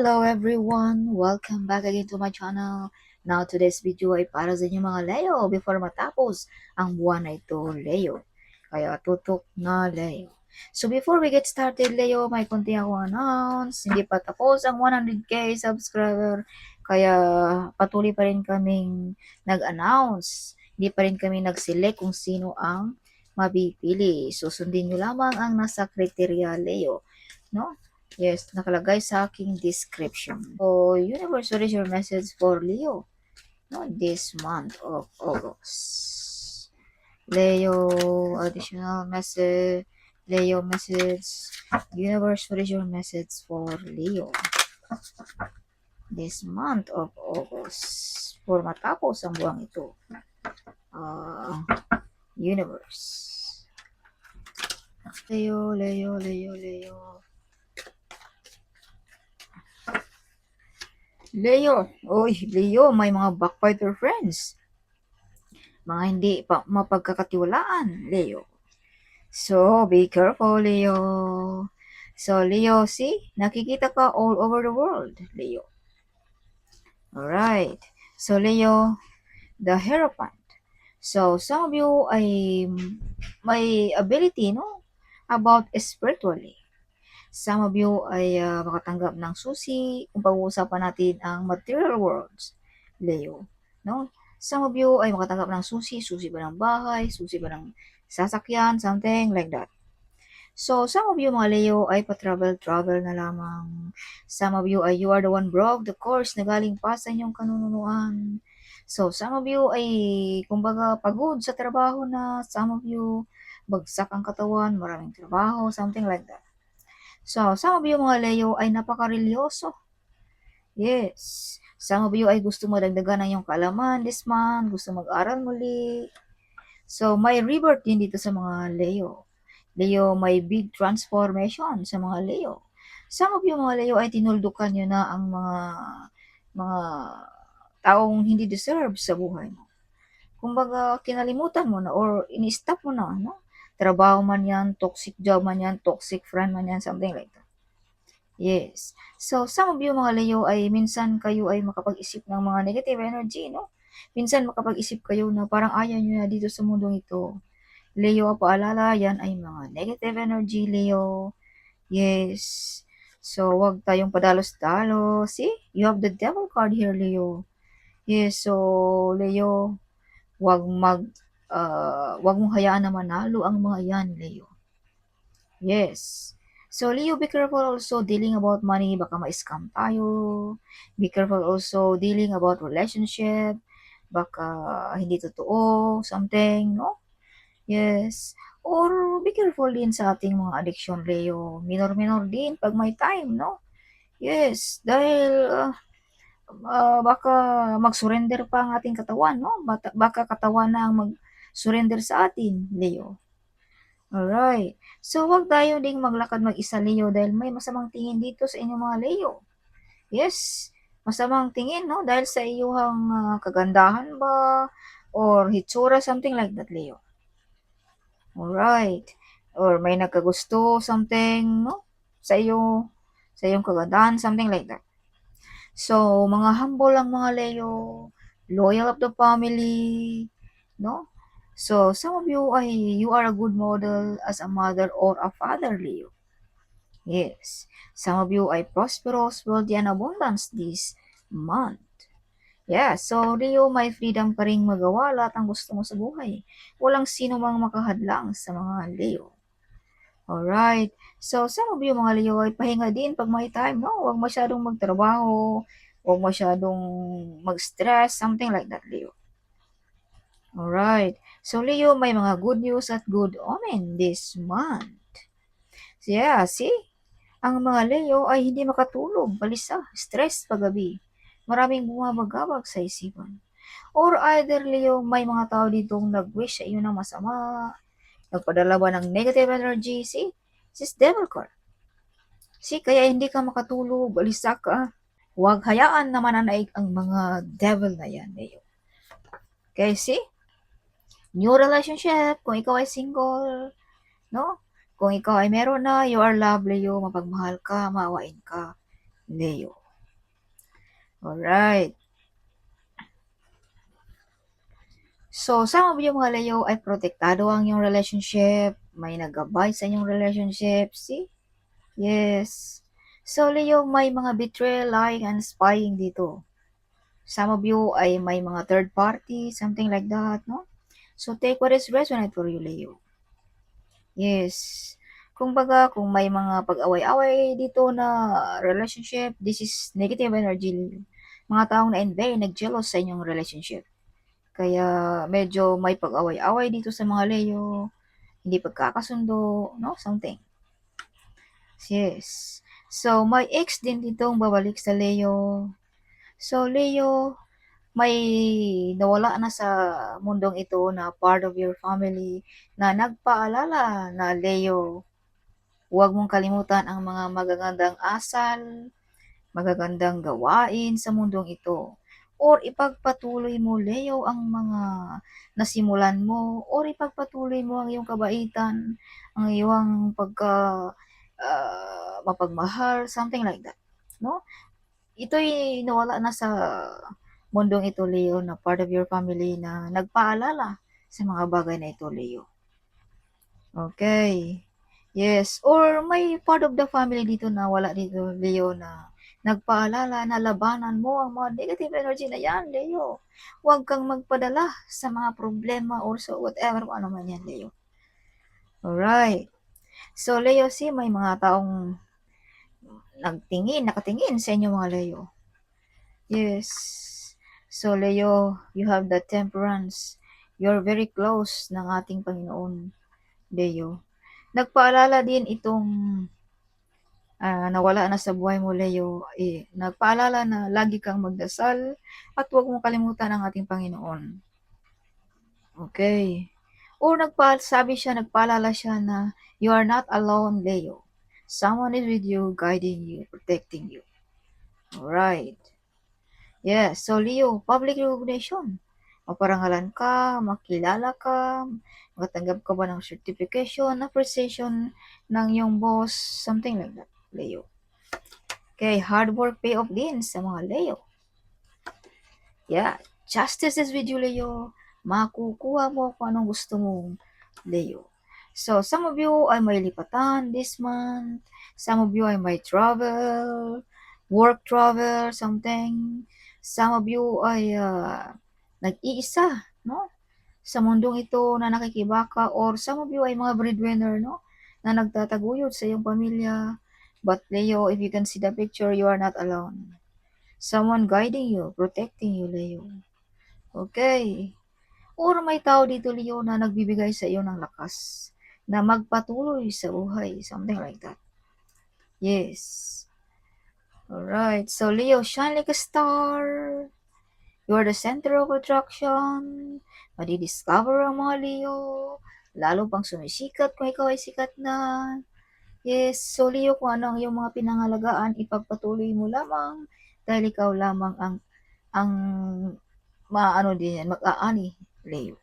Hello everyone! Welcome back again to my channel. Now today's video ay para sa inyo mga Leo before matapos ang buwan na ito, Leo. Kaya tutok na Leo. So before we get started, Leo, may konti ako announce. Hindi pa tapos ang 100k subscriber. Kaya patuloy pa rin kaming nag-announce. Hindi pa rin kami nag-select kung sino ang mapipili. Susundin nyo lamang ang nasa criteria, Leo. No? Yes, nakalagay sa aking description. So, universe, what is your message for Leo? No, this month of August. Leo, additional message. Leo message. Universe, what is your message for Leo? This month of August. For matapos ang buwang ito. Uh, universe. Leo, Leo, Leo, Leo. Leo, oy, Leo, may mga backbiter friends. Mga hindi pa mapagkakatiwalaan, Leo. So, be careful, Leo. So, Leo, see? Nakikita ka all over the world, Leo. Alright. So, Leo, the Hierophant. So, some of you ay may ability, no? About spiritually. Some of you ay uh, makatanggap ng susi kung pag-uusapan natin ang material worlds, Leo. No? Some of you ay makatanggap ng susi, susi ba ng bahay, susi ba ng sasakyan, something like that. So, some of you mga Leo ay pa-travel-travel na lamang. Some of you ay you are the one broke the course na galing pa sa inyong kanunuan. So, some of you ay kumbaga pagod sa trabaho na. Some of you bagsak ang katawan, maraming trabaho, something like that. So, some of you mga Leo ay napaka-religyoso. Yes. Some of you ay gusto madagdagan ng iyong kaalaman this month, gusto mag-aral muli. So, may rebirth din dito sa mga Leo. Leo, may big transformation sa mga Leo. Some of you mga Leo ay tinuldukan nyo na ang mga mga taong hindi deserve sa buhay mo. Kumbaga, kinalimutan mo na or ini-stop mo na, no? Trabaho man yan, toxic job man yan, toxic friend man yan, something like that. Yes. So, some of you mga Leo ay minsan kayo ay makapag-isip ng mga negative energy, no? Minsan makapag-isip kayo na parang ayaw nyo na dito sa mundong ito. Leo, paalala, yan ay mga negative energy, Leo. Yes. So, wag tayong padalos-dalos. See? You have the devil card here, Leo. Yes, so, Leo, wag mag uh, wag mong hayaan na manalo ang mga yan, Leo. Yes. So, Leo, be careful also dealing about money. Baka ma-scam tayo. Be careful also dealing about relationship. Baka hindi totoo, something, no? Yes. Or be careful din sa ating mga addiction, Leo. Minor-minor din pag may time, no? Yes. Dahil uh, uh, baka mag-surrender pa ang ating katawan, no? Baka, katawan na ang mag surrender sa atin, Leo. Alright. So, wag tayo ding maglakad mag-isa, Leo, dahil may masamang tingin dito sa inyong mga Leo. Yes, masamang tingin, no? Dahil sa iyong uh, kagandahan ba? Or hitsura, something like that, Leo. Alright. Or may nagkagusto, something, no? Sa iyo, sa iyong kagandahan, something like that. So, mga humble ang mga Leo, loyal of the family, no? So, some of you ay you are a good model as a mother or a father, Leo. Yes. Some of you ay prosperous, wealthy, and abundance this month. Yeah, so Leo, may freedom ka rin magawa lahat ang gusto mo sa buhay. Walang sino mang makahadlang sa mga Leo. Alright. So, some of you mga Leo ay pahinga din pag may time, no? Huwag masyadong magtrabaho, huwag masyadong mag-stress, something like that, Leo. Alright. So, Leo, may mga good news at good omen this month. So, yeah, see? Ang mga Leo ay hindi makatulog, balisa, stress paggabi. Maraming bumabagabag sa isipan. Or either, Leo, may mga tao ditong nag-wish sa iyo ng masama, nagpadala ba ng negative energy, see? This is devil card. See, kaya hindi ka makatulog, balisa ka. Huwag hayaan na mananaig ang mga devil na yan, Leo. Okay, see? New relationship, kung ikaw ay single, no? Kung ikaw ay meron na, you are love, Leo, mapagmahal ka, maawain ka, Leo. Alright. So, of you mga Leo ay protektado ang iyong relationship. May nagabay sa inyong relationship. See? Yes. So, Leo, may mga betrayal, lying, and spying dito. Some of you ay may mga third party, something like that, no? So, take what is resonate for you, Leo. Yes. Kung baga, kung may mga pag-away-away dito na relationship, this is negative energy. Mga taong na-envy, nag-jealous sa inyong relationship. Kaya medyo may pag-away-away dito sa mga Leo, hindi pagkakasundo, no? Something. Yes. So, may ex din ditong babalik sa Leo. So, Leo, may nawala na sa mundong ito na part of your family na nagpaalala na Leo, huwag mong kalimutan ang mga magagandang asal, magagandang gawain sa mundong ito. Or ipagpatuloy mo, Leo, ang mga nasimulan mo. Or ipagpatuloy mo ang iyong kabaitan, ang iyong pagka uh, mapagmahal, something like that. No? Ito'y nawala na sa mundong ito, Leo, na part of your family na nagpaalala sa mga bagay na ito, Leo. Okay. Yes. Or may part of the family dito na wala dito, Leo, na nagpaalala na labanan mo ang mga negative energy na yan, Leo. Huwag kang magpadala sa mga problema or sa whatever ano man yan, Leo. Alright. So, Leo, si may mga taong nagtingin, nakatingin sa inyo mga Leo. Yes. So, Leo, you have the temperance. You're very close ng ating Panginoon, Leo. Nagpaalala din itong uh, nawala na sa buhay mo, Leo, eh, nagpaalala na lagi kang magdasal at huwag mong kalimutan ang ating Panginoon. Okay. O nagpasabi siya, nagpaalala siya na you are not alone, Leo. Someone is with you, guiding you, protecting you. Alright. Yes, so Leo, public recognition. Maparangalan ka, makilala ka, makatanggap ka ba ng certification, appreciation ng iyong boss, something like that. Leo. Okay, hard work pay off din sa mga Leo. Yeah, justice is with you, Leo. Makukuha mo kung anong gusto mo, Leo. So, some of you ay may lipatan this month. Some of you ay may travel, work travel, something. Some of you ay uh, nag-iisa, no? Sa mundong ito na nakikibaka or some of you ay mga breadwinner, no? Na nagtataguyod sa iyong pamilya But Leo, if you can see the picture, you are not alone. Someone guiding you, protecting you, Leo. Okay. Or may tao dito, Leo, na nagbibigay sa iyo ng lakas na magpatuloy sa buhay. Something like that. Yes. Alright. So, Leo, shine like a star. You are the center of attraction. Madidiscover ang mga Leo. Lalo pang sumisikat kung ikaw ay sikat na. Yes, so Leo, kung ano ang iyong mga pinangalagaan, ipagpatuloy mo lamang dahil ikaw lamang ang ang maano din yan, mag-aani, Leo.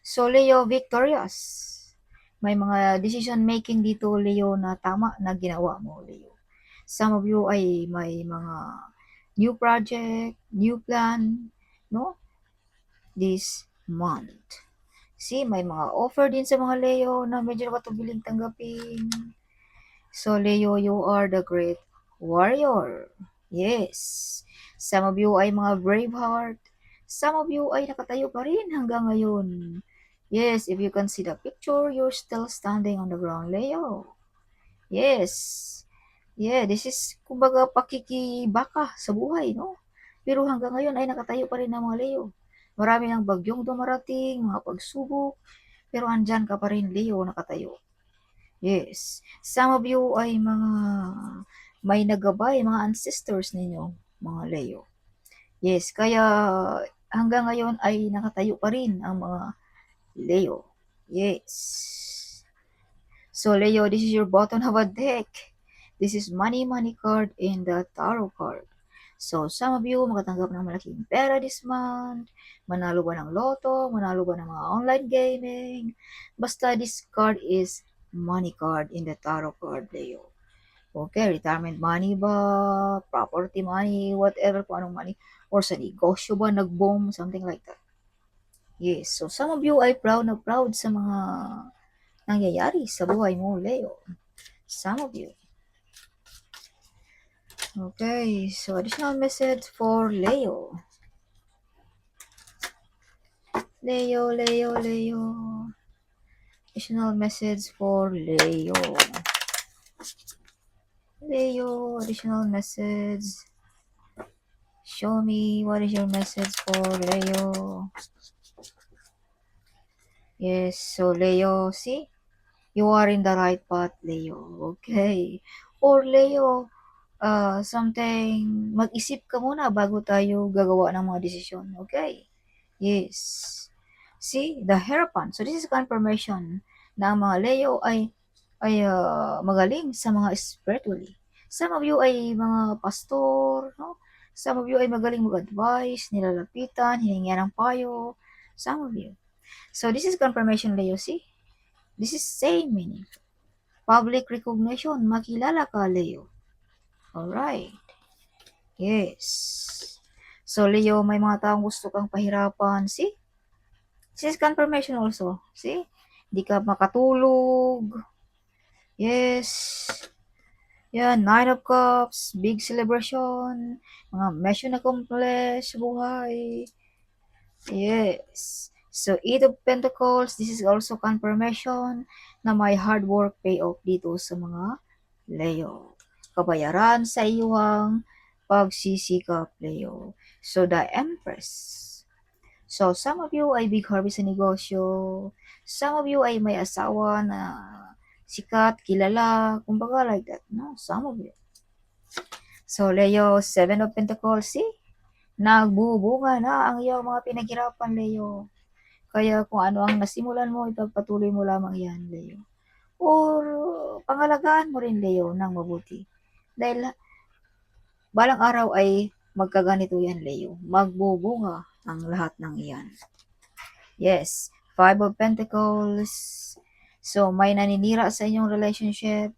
So Leo, victorious. May mga decision making dito, Leo, na tama na ginawa mo, Leo. Some of you ay may mga new project, new plan, no? This month. See, may mga offer din sa mga Leo na medyo nakatubiling tanggapin. So, Leo, you are the great warrior. Yes. Some of you ay mga brave heart. Some of you ay nakatayo pa rin hanggang ngayon. Yes, if you can see the picture, you're still standing on the ground, Leo. Yes. Yeah, this is, kumbaga, pakikibaka sa buhay, no? Pero hanggang ngayon ay nakatayo pa rin ng mga Leo. Marami ng bagyong dumarating, mga pagsubok, pero andyan ka pa rin, Leo, nakatayo. Yes. Some of you ay mga may nagabay, mga ancestors ninyo, mga Leo. Yes, kaya hanggang ngayon ay nakatayo pa rin ang mga Leo. Yes. So Leo, this is your bottom of a deck. This is money, money card in the tarot card. So, some of you makatanggap ng malaking pera this month, manalo ba ng loto, manalo ba ng mga online gaming, basta this card is money card in the tarot card, Leo. Okay, retirement money ba, property money, whatever kung anong money, or sa negosyo ba nag-boom, something like that. Yes, so some of you ay proud na proud sa mga nangyayari sa buhay mo, Leo. Some of you. Okay, so additional message for Leo. Leo, Leo, Leo. Additional message for Leo. Leo, additional message. Show me what is your message for Leo. Yes, so Leo, see? You are in the right path, Leo. Okay. Or Leo, uh, something, mag-isip ka muna bago tayo gagawa ng mga desisyon. Okay? Yes. See, the Hierophant. So this is confirmation na ang mga Leo ay ay uh, magaling sa mga spiritually. Some of you ay mga pastor, no? Some of you ay magaling mag-advise, nilalapitan, hiningian ng payo. Some of you. So this is confirmation, Leo. See? This is same meaning. Public recognition. Makilala ka, Leo. Alright. Yes. So, Leo, may mga taong gusto kang pahirapan. See? This is confirmation also. See? Hindi ka makatulog. Yes. Yan, Nine of Cups, big celebration, mga mission accomplish sa buhay. Yes. So, Eight of Pentacles, this is also confirmation na may hard work pay off dito sa mga Leo. Kabayaran sa iyong pagsisikap, Leo. So, the Empress. So, some of you ay big harvest sa negosyo. Some of you ay may asawa na sikat, kilala, kumbaga like that, no? Some of you. So, Leo, Seven of Pentacles, see? Nagbubunga na ang iyong mga pinaghirapan, Leo. Kaya kung ano ang nasimulan mo, ipagpatuloy mo lamang yan, Leo. Or pangalagaan mo rin, Leo, ng mabuti. Dahil balang araw ay magkaganito yan, Leo. Magbubunga ang lahat ng iyan. Yes, Five of Pentacles. So, may naninira sa inyong relationship.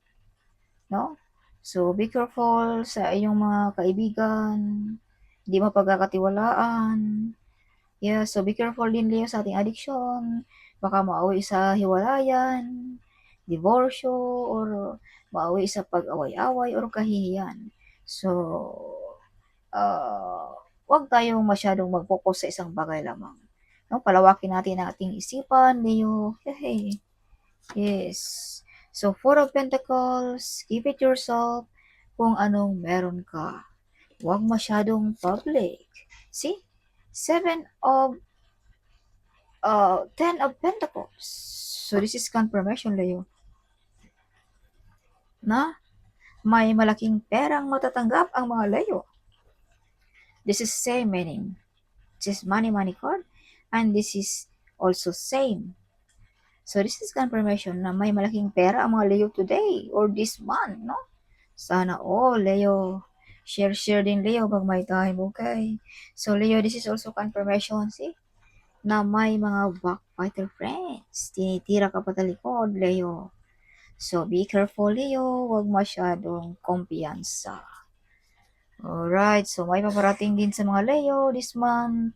No? So, be careful sa inyong mga kaibigan. Hindi mapagkakatiwalaan. Yeah, so be careful din Leo sa ating addiction. Baka maawi sa hiwalayan, divorce, or maawi sa pag-away-away or kahihiyan. So, uh, wag tayong masyadong mag-focus sa isang bagay lamang. No? Palawakin natin ang ating isipan, Leo. Hey, yes. So, Four of Pentacles, keep it yourself kung anong meron ka. Huwag masyadong public. See? Seven of uh, Ten of Pentacles. So, this is confirmation, Leo. Na may malaking perang matatanggap ang mga Leo. This is same meaning. This is money, money card. And this is also same. So, this is confirmation na may malaking pera ang mga Leo today or this month, no? Sana all, Leo. Share, share din, Leo, pag may time, okay? So, Leo, this is also confirmation, see? Na may mga backfighter friends. Tinitira ka pa talikod, Leo. So, be careful, Leo. Huwag masyadong kumpiyansa. Alright, so may paparating din sa mga Leo this month.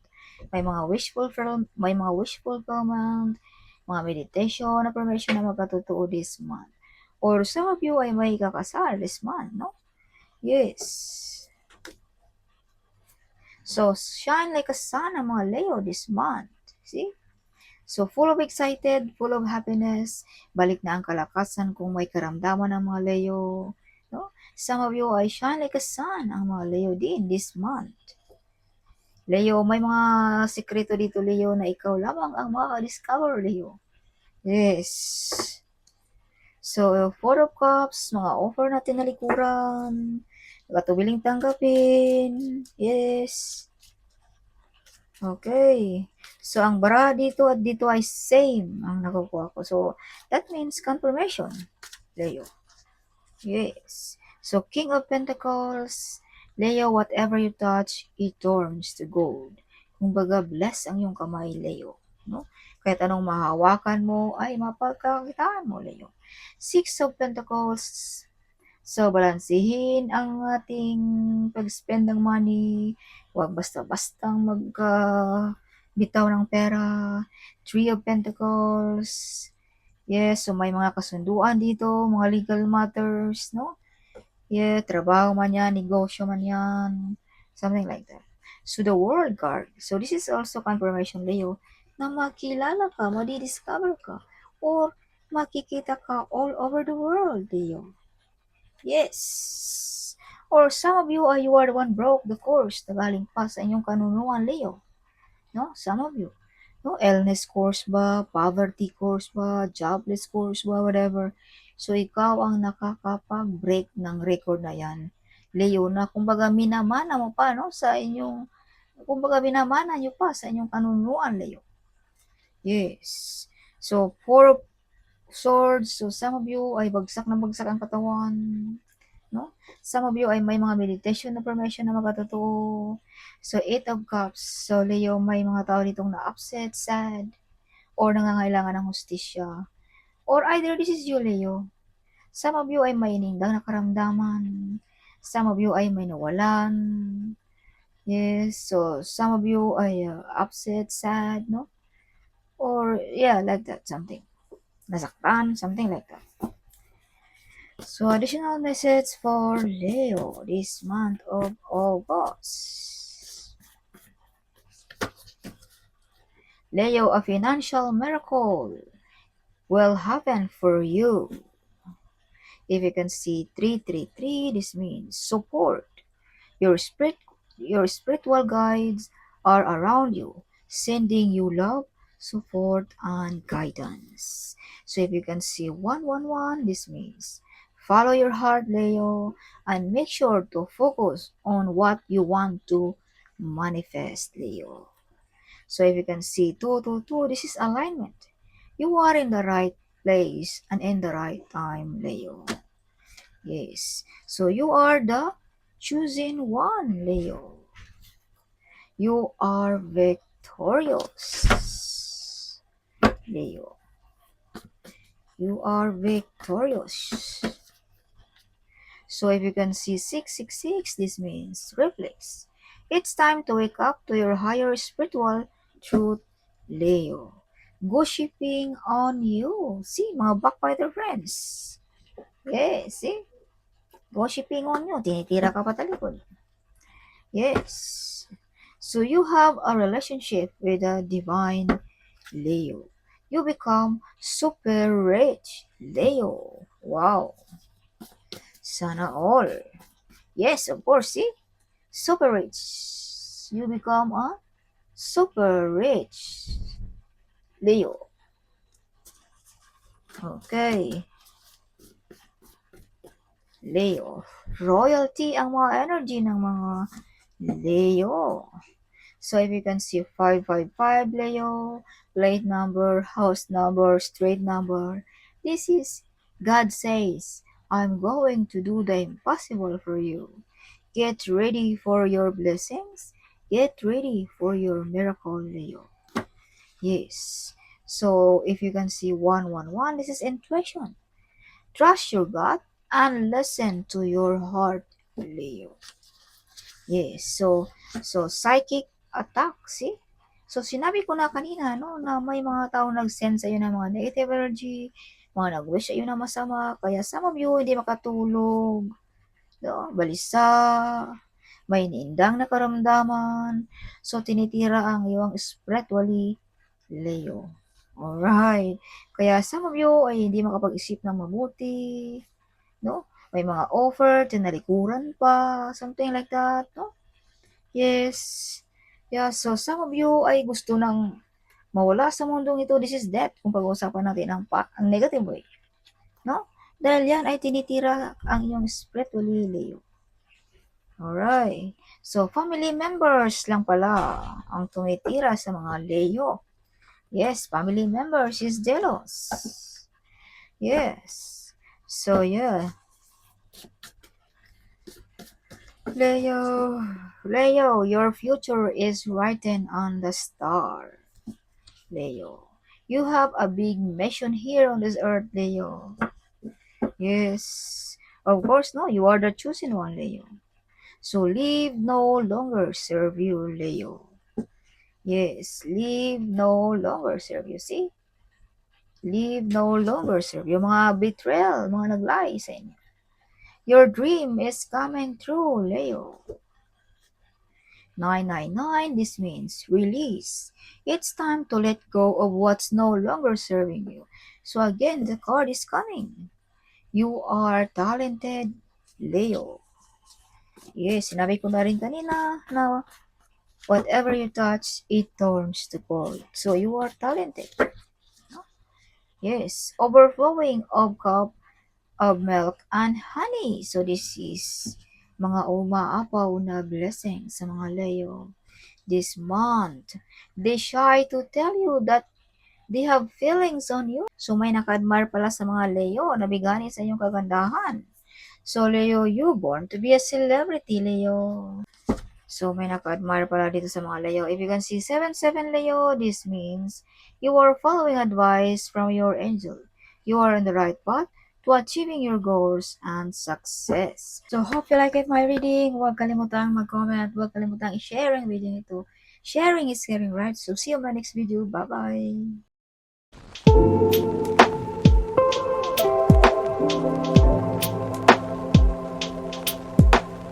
May mga wishful may mga wishful fulfillment, mga meditation na permission na magkatotoo this month. Or some of you ay may kakasal this month, no? Yes. So, shine like a sun ang mga Leo this month. See? So, full of excited, full of happiness. Balik na ang kalakasan kung may karamdaman ng mga Leo. No? Some of you ay shine like a sun ang mga Leo din this month. Leo, may mga sikreto dito, Leo, na ikaw lamang ang makaka-discover, Leo. Yes. So, Four of Cups, mga offer natin na likuran, Nakatubiling tanggapin. Yes. Okay. So, ang bara dito at dito ay same ang nakukuha ko. So, that means confirmation. Leo. Yes. So, King of Pentacles, Leo, whatever you touch, it turns to gold. Kumbaga, bless ang iyong kamay, Leo. No? Kahit anong mahawakan mo, ay mapagkakitaan mo, Leo. Six of Pentacles, So, balansehin ang ating pag-spend ng money. Huwag basta-bastang mag ah, bitaw ng pera. Three of Pentacles. Yes, so may mga kasunduan dito, mga legal matters, no? Yeah, trabaho man yan, negosyo man yan, something like that. So, the world card. So, this is also confirmation, Leo, na makilala ka, madi-discover ka, or makikita ka all over the world, Leo. Yes. Or some of you, are you are the one broke the course na galing pa sa inyong kanunuan, Leo. No? Some of you. No? Illness course ba? Poverty course ba? Jobless course ba? Whatever. So, ikaw ang nakakapag-break ng record na yan. Leo, na kumbaga minamana mo pa, no? Sa inyong, kumbaga minamana nyo pa sa inyong kanunuan, Leo. Yes. So, four of swords. So, some of you ay bagsak na bagsak ang katawan. No? Some of you ay may mga meditation na formation na magkatotoo. So, eight of cups. So, Leo, may mga tao ditong na-upset, sad, or nangangailangan ng hustisya. Or either this is you, Leo. Some of you ay may inindang na karamdaman. Some of you ay may nawalan. Yes, so some of you ay uh, upset, sad, no? Or, yeah, like that, something. Nasaktan, something like that. So, additional message for Leo this month of August. Leo, a financial miracle will happen for you. If you can see 333, this means support. Your spirit your spiritual guides are around you, sending you love, support, and guidance. So if you can see 111, this means follow your heart, Leo, and make sure to focus on what you want to manifest, Leo. So if you can see 222, this is alignment. You are in the right place and in the right time, Leo. Yes. So you are the chosen one, Leo. You are victorious, Leo. You are victorious. So if you can see 666, this means reflex. It's time to wake up to your higher spiritual truth, Leo. Gossiping on you. See, mga backbiter friends. Yes, see? Gossiping on you. Tinitira ka pa talikod. Yes. So you have a relationship with the divine Leo. You become super rich, Leo. Wow. Sana all. Yes, of course, see? Super rich. You become a super rich, Leo. Okay. Leo. Royalty ang mga energy ng mga Leo. So if you can see 555 Leo, plate number, house number, street number, this is God says, I'm going to do the impossible for you. Get ready for your blessings. Get ready for your miracle, Leo. Yes. So if you can see 111, this is intuition. Trust your gut and listen to your heart, Leo. Yes. So so psychic attack, see? So sinabi ko na kanina no na may mga taong nag-send sa iyo ng mga negative energy, mga nag-wish iyo na masama, kaya some of you hindi makatulog. No, balisa, may inindang na karamdaman. So tinitira ang iyong spiritually Leo. Alright. Kaya some of you ay hindi makapag-isip ng mabuti. No? May mga offer, tinalikuran pa, something like that. No? Yes. Yeah, so some of you ay gusto nang mawala sa mundong ito. This is death kung pag-uusapan natin ang, pa, ang negative way. No? Dahil yan ay tinitira ang iyong spiritually Leo. Alright. So, family members lang pala ang tumitira sa mga Leo. Yes, family members is jealous. Yes. So, yeah. Leo, Leo, your future is written on the star. Leo, you have a big mission here on this earth, Leo. Yes. Of course, no, you are the chosen one, Leo. So leave no longer serve you, Leo. Yes, leave no longer serve you. See? Leave no longer serve you. Mga betrayal, mga nag-lie sa inyo. Your dream is coming true, Leo. 999, this means release. It's time to let go of what's no longer serving you. So again, the card is coming. You are talented, Leo. Yes, sinabi ko na rin kanina na whatever you touch, it turns to gold. So you are talented. Yes, overflowing of cup of milk and honey. So this is mga umaapaw na blessing sa mga Leo this month. They shy to tell you that they have feelings on you. So may naka-admire pala sa mga Leo na bigani sa inyong kagandahan. So Leo, you born to be a celebrity, Leo. So may naka-admire pala dito sa mga Leo. If you can see 77 Leo, this means you are following advice from your angel. You are on the right path to achieving your goals and success. So hope you like it my reading. Huwag kalimutang mag-comment. Huwag kalimutang i-share ang video nito. Sharing is caring, right? So see you in my next video. Bye-bye.